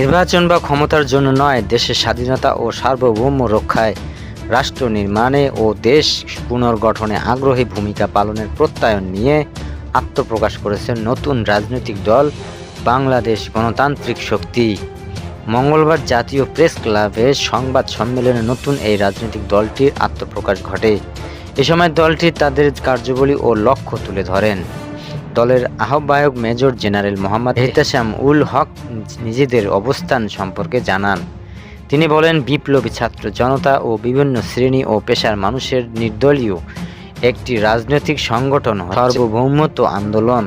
নির্বাচন বা ক্ষমতার জন্য নয়, দেশের স্বাধীনতা ও সার্বভৌম রক্ষায় রাষ্ট্র নির্মাণে ও দেশ পুনর্গঠনে আগ্রহী ভূমিকা পালনের প্রত্যয়ন নিয়ে আত্মপ্রকাশ করেছে নতুন রাজনৈতিক দল বাংলাদেশ গণতান্ত্রিক শক্তি। মঙ্গলবার জাতীয় প্রেস ক্লাবে সংবাদ সম্মেলনে নতুন এই রাজনৈতিক দলটির আত্মপ্রকাশ ঘটে। এ সময় দলটি তাদের কার্যাবলী ও লক্ষ্য তুলে ধরেন। দলের আহ্বায়ক মেজর জেনারেল মোহাম্মদ এহতাসাম উল হক নিজেদের অবস্থান সম্পর্কে জানান। তিনি বলেন, বিপ্লবী ছাত্র জনতা ও বিভিন্ন শ্রেণি ও পেশার মানুষের নির্দলীয় একটি রাজনৈতিক সংগঠন সার্বভৌমত্ব আন্দোলন।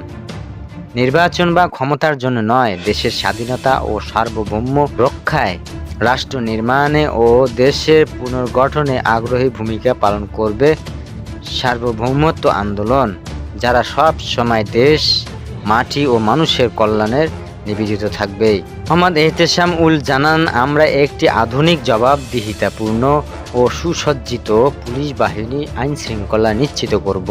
নির্বাচন বা ক্ষমতার জন্য নয়, দেশের স্বাধীনতা ও সার্বভৌম রক্ষায় রাষ্ট্র নির্মাণে ও দেশের পুনর্গঠনে আগ্রহী ভূমিকা পালন করবে সার্বভৌমত্ব আন্দোলন। যারা সব সময় দেশ, মাটি ও মানুষের কল্যাণের নিবেদিত থাকবে। মোহাম্মদ এহতেশাম উল জানান, আমরা একটি আধুনিক জবাবদিহিতাপূর্ণ ও সুসজ্জিত পুলিশ বাহিনী আইন শৃঙ্খলা নিশ্চিত করব।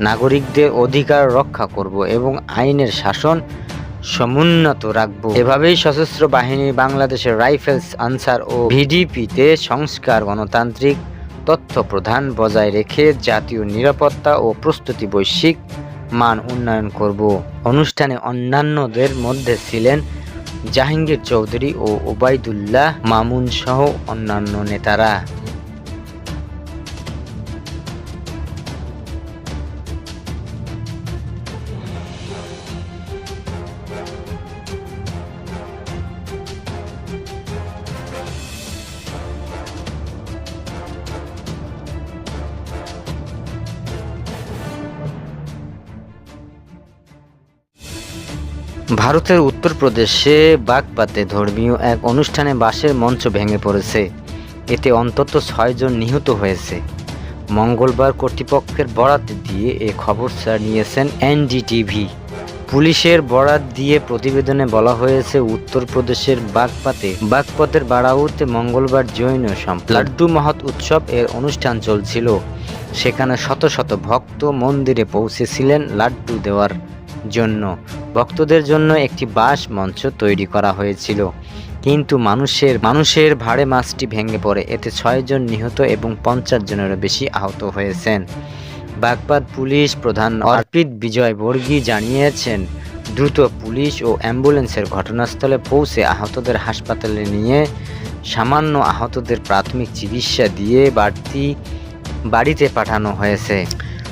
নাগরিকদের অধিকার রক্ষা করব এবং আইনের শাসন সমুন্নত রাখব। এভাবেই সশস্ত্র বাহিনী বাংলাদেশের রাইফেলস, আনসার ও ভিডিপিতে সংস্কার গণতান্ত্রিক তথ্য প্রধান বজায় রেখে জাতীয় নিরাপত্তা ও প্রস্তুতি বৈশ্বিক মান উন্নয়ন করব। অনুষ্ঠানে অন্যান্যদের মধ্যে ছিলেন জাহাঙ্গীর চৌধুরী ও ওবায়দুল্লাহ মামুন সহ অন্যান্য নেতারা। ভারতের উত্তরপ্রদেশে বাগপাতে ধর্মীয় এক অনুষ্ঠানে বাসের মঞ্চ ভেঙে পড়েছে। এতে অন্তত ছয়জন নিহত হয়েছে। মঙ্গলবার কর্তৃপক্ষের বরাত দিয়ে এ খবর নিয়েছেন এনডিটিভি। পুলিশের বরাত দিয়ে প্রতিবেদনে বলা হয়েছে, উত্তরপ্রদেশের বাগপাতে বাগপতের বাড়াউতে মঙ্গলবার জৈন সম্প লাড্ডু মহৎ উৎসব এর অনুষ্ঠান চলছিল। সেখানে শত শত ভক্ত মন্দিরে পৌঁছেছিলেন লাড্ডু দেওয়ার জন্য। ভক্তদের জন্য একটি বাস মঞ্চ তৈরি করা হয়েছিল। কিন্তু মানুষের মানুষের ভাড়ে মাছটি ভেঙে পড়ে। এতে ছয়জন নিহত এবং পঞ্চাশ জনেরও বেশি আহত হয়েছেন। বাগপাত পুলিশ প্রধান অর্পিত বিজয় বর্গী জানিয়েছেন, দ্রুত পুলিশ ও অ্যাম্বুলেন্সের ঘটনাস্থলে পৌঁছে আহতদের হাসপাতালে নিয়ে সামান্য আহতদের প্রাথমিক চিকিৎসা দিয়ে বাড়তি, বাড়িতে পাঠানো হয়েছে।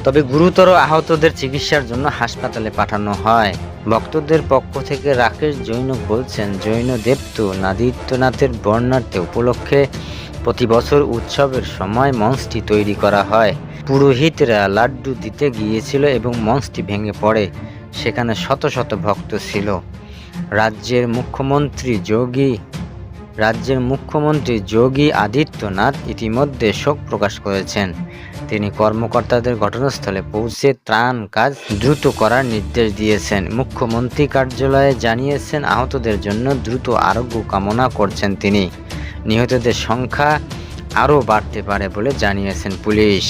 তবে গুরুতর আহতদের চিকিৎসার জন্য হাসপাতালে পাঠানো হয়। ভক্তদের পক্ষ থেকে রাকেশ জৈনক বলছেন, জৈন দেবতু নাদিত্যনাথের বর্ণার্থে উপলক্ষে প্রতি বছর উৎসবের সময় মঞ্চটি তৈরি করা হয়। পুরোহিতরা লাড্ডু দিতে গিয়েছিল এবং মঞ্চটি ভেঙে পড়ে, সেখানে শত শত ভক্ত ছিল। রাজ্যের মুখ্যমন্ত্রী যোগী, রাজ্যের মুখ্যমন্ত্রী যোগী আদিত্যনাথ ইতিমধ্যে শোক প্রকাশ করেছেন। তিনি কর্মকর্তাদের ঘটনাস্থলে পৌঁছে ত্রাণ কাজ দ্রুত করার নির্দেশ দিয়েছেন। মুখ্যমন্ত্রী কার্যালয়ে জানিয়েছেন, আহতদের জন্য দ্রুত আরোগ্য কামনা করছেন তিনি। নিহতদের সংখ্যা আরও বাড়তে পারে বলে জানিয়েছেন পুলিশ।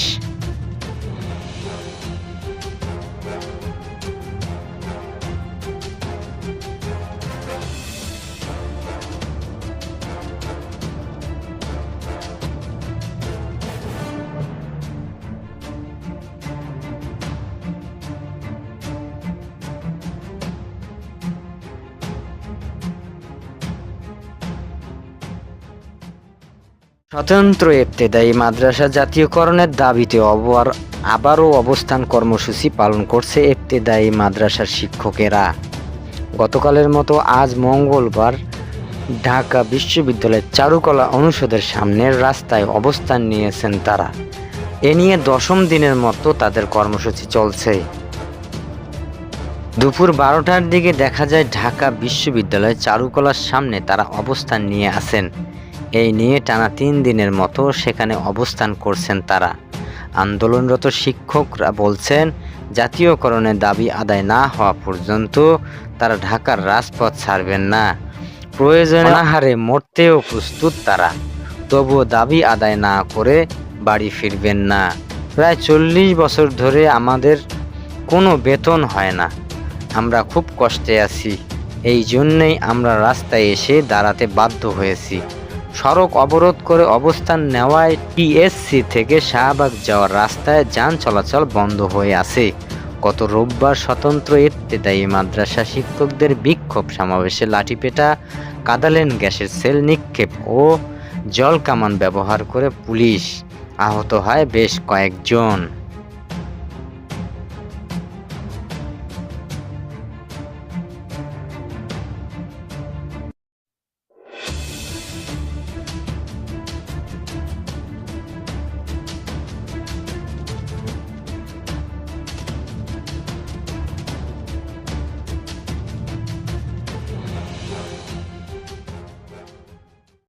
স্বতন্ত্র ইবতেদায়ী মাদ্রাসা জাতীয়করণের দাবিতে অবর, আবারও অবস্থান কর্মসূচি পালন করছে ইবতেদায়ী মাদ্রাসার শিক্ষকেরা। গতকালের মতো আজ মঙ্গলবার ঢাকা বিশ্ববিদ্যালয়ের চারুকলা অনুষদের সামনের রাস্তায় অবস্থান নিয়েছেন তারা। এ নিয়ে দশম দিনের মতো তাদের কর্মসূচি চলছে। দুপুর বারোটার দিকে দেখা যায় ঢাকা বিশ্ববিদ্যালয় চারুকলার সামনে তারা অবস্থান নিয়ে আছেন। এই নিয়ে টানা তিন দিনের মতো সেখানে অবস্থান করছেন তারা। আন্দোলনরত শিক্ষকরা বলছেন জাতীয়করণের দাবি আদায় না হওয়া পর্যন্ত তারা ঢাকার রাজপথ ছাড়বেন না। প্রয়োজনে আহারে মরতেও প্রস্তুত তারা। তবুও দাবি আদায় না করে বাড়ি ফিরবেন না। প্রায় চল্লিশ বছর ধরে আমাদের কোনো বেতন হয় না। আমরা খুব কষ্টে আছি। এই জন্যেই আমরা রাস্তায় এসে দাঁড়াতে বাধ্য হয়েছি। সড়ক অবরোধ করে অবস্থান নেওয়ায় টিএসসি থেকে শাহবাগ যাওয়ার রাস্তায় যান চলাচল বন্ধ হয়ে আছে। গত রোববার স্বতন্ত্র ইত্তেদায়ী মাদ্রাসা শিক্ষকদের বিক্ষোভ সমাবেশে লাঠিপেটা, কাদালেন গ্যাসের সেল নিক্ষেপ ও জল কামান ব্যবহার করে পুলিশ আহত হয় বেশ কয়েকজন।